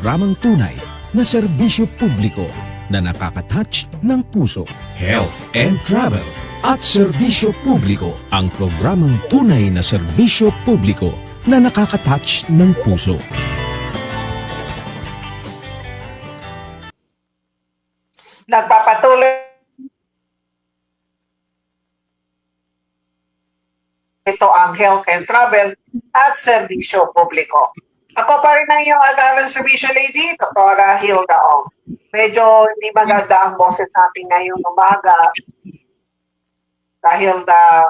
programang tunay na serbisyo publiko na nakakatouch ng puso. Health and Travel at Serbisyo Publiko ang programang tunay na serbisyo publiko na nakakatouch ng puso. nagpapatuloy ito ang health and travel at serbisyo publiko. Ako pa rin ang iyong agaran serbisyo lady, Doktora Hilda Ong. Medyo hindi maganda ang boses natin ngayong umaga dahil na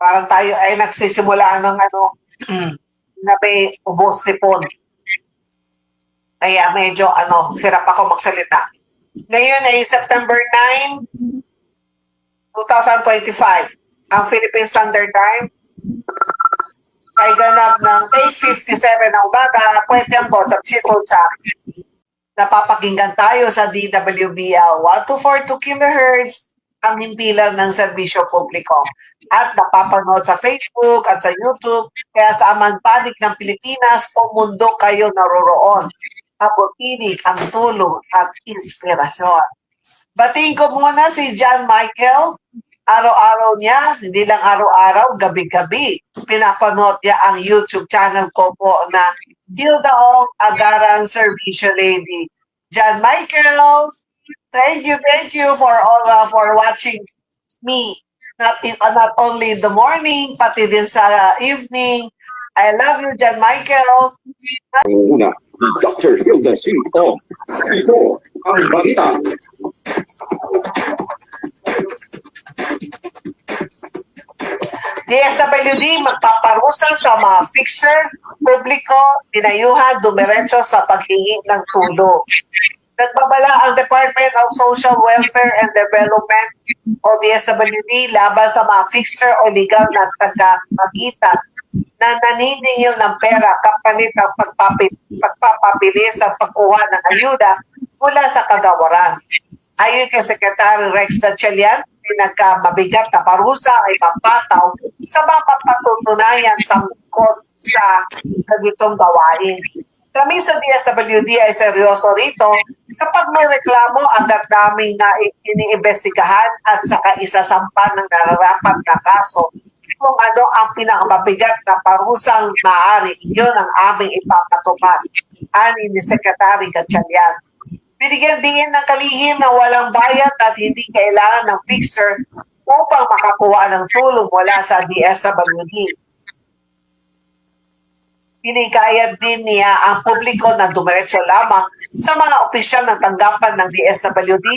parang tayo ay nagsisimula ng ano, na may ubos sipon. Kaya medyo ano, hirap ako magsalita. Ngayon ay September 9, 2025. Ang Philippine Standard Time ay ganap ng 8.57 ng umaga. Pwede ang WhatsApp si sa Napapakinggan tayo sa DWBL 1242 kHz ang himpilan ng serbisyo publiko at napapanood sa Facebook at sa YouTube kaya sa aman panig ng Pilipinas o mundo kayo naroroon kabutinig ang tulong at inspirasyon. Batiin ko muna si John Michael. Araw-araw niya, hindi lang araw-araw, gabi-gabi. Pinapanood niya ang YouTube channel ko po na Hilda Ong Agaran Servicio Lady. John Michael, thank you, thank you for all uh, for watching me. Not, in, uh, not only in the morning, pati din sa evening. I love you, John Michael. Una, Dr. Hilda C. Ito ang balita. DSWD magpaparusa sa mga fixer, publiko, pinayuhan, dumiretso sa paghingi ng tulong. Nagbabala ang Department of Social Welfare and Development o DSWD laban sa mga fixer o legal na taga-magitan na naniningil ng pera kapalit ng pagpapit, pagpapabilis at pagkuha ng ayuda mula sa kagawaran. Ayon kay Secretary Rex Gatchalian, pinagkamabigat na parusa ay papataw sa mga patutunayan sa mukot sa ganitong gawain. Kami sa DSWD ay seryoso rito kapag may reklamo ang daming na iniimbestigahan at saka isasampa ng nararapat na kaso kung ano ang pinakamabigat na parusang maaari, yun ang aming ipapatupad. Ani ni Secretary Gatchalian. Binigyan din ng kalihim na walang bayad at hindi kailangan ng fixer upang makakuha ng tulong mula sa DSWD. Pinigayad din niya ang publiko na dumiretso lamang sa mga opisyal ng tanggapan ng DSWD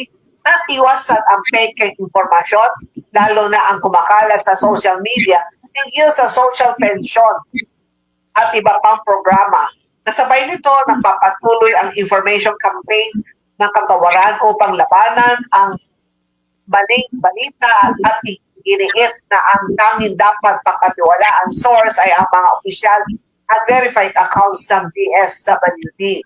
at iwasan ang fake informasyon, lalo na ang kumakalat sa social media tingil sa social pension at iba pang programa. Kasabay nito, nagpapatuloy ang information campaign ng kagawaran upang labanan ang maling balita at iniit na ang tanging dapat pagkatiwala ang source ay ang mga opisyal at verified accounts ng DSWD.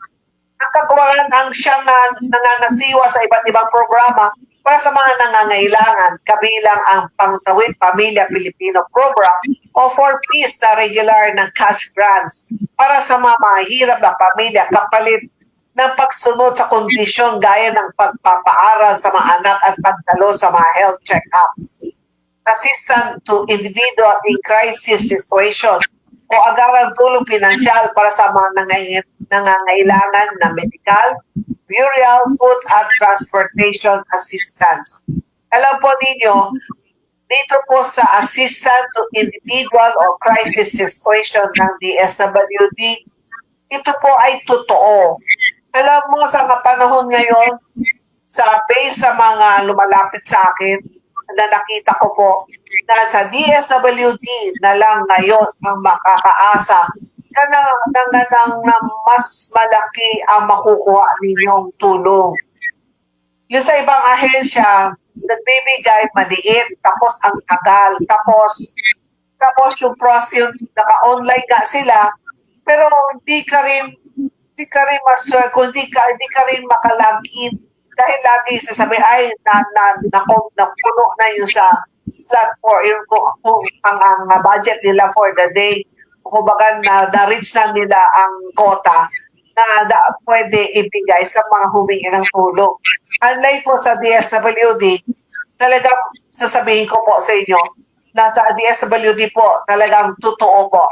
Ang kagawaran ang siyang na nangangasiwa sa iba't ibang programa para sa mga nangangailangan kabilang ang Pangtawid Pamilya Pilipino Program o 4Ps na regular ng cash grants para sa mga mahirap na pamilya kapalit ng pagsunod sa kondisyon gaya ng pagpapaaral sa mga anak at pagdalo sa mga health check-ups. Assistant to individual in crisis situation o agarang tulong pinansyal para sa mga nangangailangan na medical, burial, food at transportation assistance. Alam po ninyo, dito po sa Assistant to Individual or Crisis Situation ng DSWD, ito po ay totoo. Alam mo, sa panahon ngayon, sa base sa mga lumalapit sa akin, na nakita ko po, na sa DSWD na lang ngayon ang makakaasa ka na, na, na, na, na mas malaki ang makukuha ninyong tulong. Yung sa ibang ahensya, nagbibigay maliit, tapos ang tagal, tapos tapos yung process, naka-online nga sila, pero hindi ka rin hindi ka rin mas kung hindi ka hindi ka rin makalagin dahil lagi sasabi ay na na na, na puno na yung sa slot for yung ang, ang budget nila for the day kumbaga na na-reach na nila ang quota na da, pwede ibigay sa mga humingi ng tulong. Unlike po sa DSWD, talagang sasabihin ko po sa inyo na sa DSWD po talagang totoo po.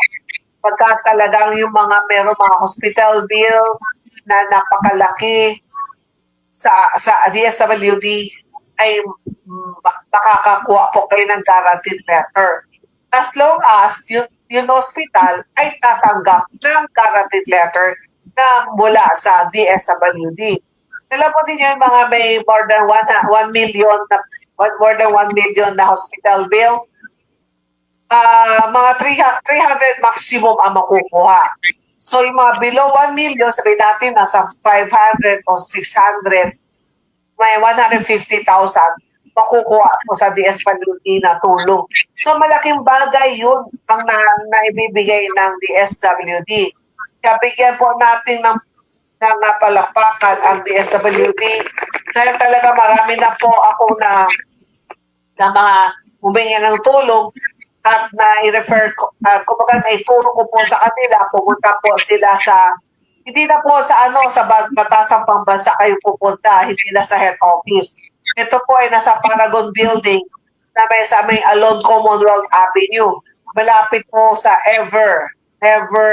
Pagka talagang yung mga meron mga hospital bill na napakalaki sa sa DSWD ay ma- makakakuha po kayo ng guaranteed letter. As long as yung, yung hospital ay tatanggap ng guaranteed letter na mula sa DSWD. Alam mo din yung mga may more than 1 million na more than 1 million na hospital bill, ah mga 300, 300 maximum ang makukuha. So yung mga below 1 million, sabihin natin nasa 500 o 600, may 150,000 makukuha po sa DSWD na tulong. So malaking bagay yun ang na, naibibigay ng DSWD. Kaya bigyan po natin ng, ng napalakpakan ang DSWD dahil talaga marami na po ako na na mga humingi ng tulong at na i-refer ko, uh, kumbaga na ituro ko po sa kanila, pumunta po sila sa, hindi na po sa ano, sa batasang pambansa kayo pupunta, hindi na sa head office. Ito po ay nasa Paragon Building na may sa may Alon Commonwealth Avenue. Malapit po sa Ever, Ever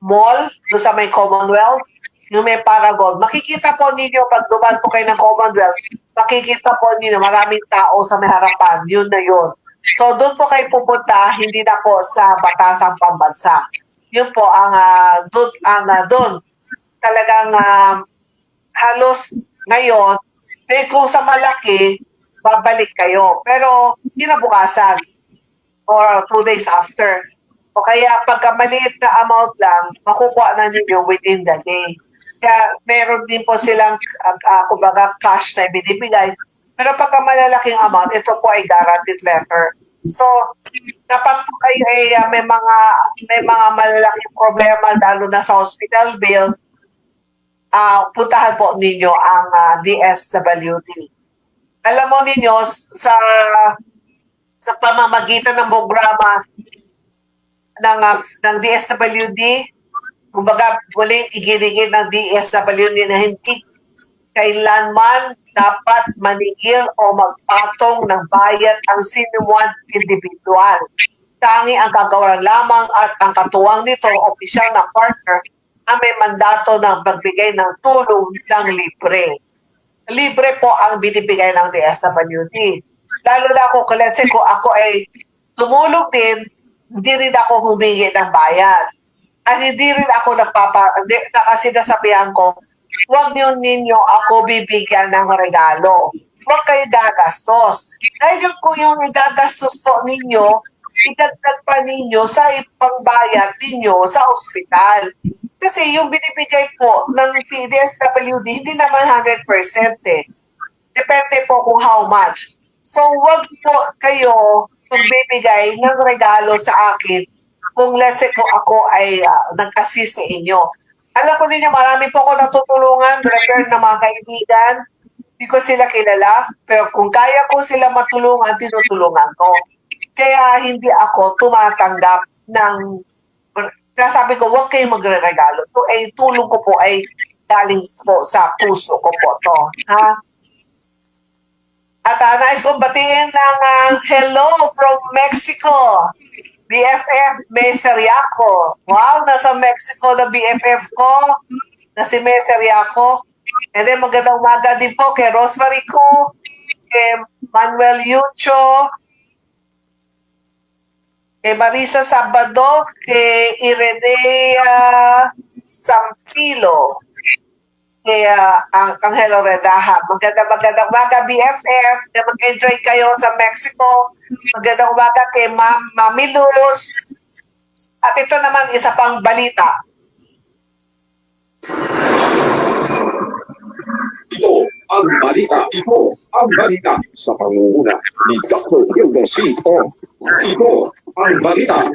Mall, doon sa may Commonwealth, yung may Paragon. Makikita po ninyo pag duman po kayo ng Commonwealth, makikita po ninyo maraming tao sa may harapan. Yun na yun. So doon po kayo pupunta, hindi na po sa batasang pambansa. Yun po ang uh, doon ang ah, doon talagang ah, halos ngayon eh kung sa malaki babalik kayo. Pero kinabukasan or two days after. O kaya pagka maliit na amount lang, makukuha na ninyo within the day. Kaya meron din po silang, uh, uh, kumbaga, cash na binibigay. Pero pagka malalaking amount, ito po ay guaranteed letter. So, dapat po kayo ay uh, may mga may mga malalaking problema lalo na sa hospital bill, ah puntahan po ninyo ang ah, DSWD. Alam mo ninyo, sa sa pamamagitan ng programa ng, ah, ng DSWD, kumbaga muling igirigin ng DSWD na hindi kailanman dapat manigil o magpatong ng bayad ang sinuwan individual. Tangi ang kagawaran lamang at ang katuwang nito, opisyal na partner, ang may mandato ng magbigay ng tulong ng libre. Libre po ang binibigay ng DSWD. Lalo na ako, say kung ako ay tumulong din, hindi rin ako humingi ng bayad. At hindi rin ako nagpapa, hindi, na kasi nasabihan ko, huwag niyo ninyo ako bibigyan ng regalo. Huwag kayo gagastos. Dahil kung yung gagastos po ninyo, idagdag pa ninyo sa ipangbayad ninyo sa ospital. Kasi yung binibigay po ng PDSWD, hindi naman 100% eh. Depende po kung how much. So, wag po kayo magbibigay ng regalo sa akin kung let's say kung ako ay uh, nag-assist sa inyo. Alam ko ninyo, marami po ako natutulungan, refer ng mga kaibigan. Hindi ko sila kilala, pero kung kaya ko sila matulungan, tinutulungan ko. Kaya hindi ako tumatanggap ng sabi ko, huwag kayong magre-regalo. To, ay, tulong ko po ay galing po sa puso ko po to. Ha? At uh, nais kong batiin ng ah, hello from Mexico. BFF May Seriaco. Wow, nasa Mexico na BFF ko. Na si May Seriaco. And then magandang umaga din po kay Rosemary Ko, kay Manuel Yucho, kay Marisa Sabado, kay Irenea Sampilo, kay uh, ang Angelo Redaha. Magandang magandang umaga BFF. Mag-enjoy kayo sa Mexico. Magandang umaga kay Ma'am Mami Luz. At ito naman isa pang balita. Ito ang balita. Ito ang balita sa pangunguna ni Dr. Hilda C. Ong. Ito ang balita.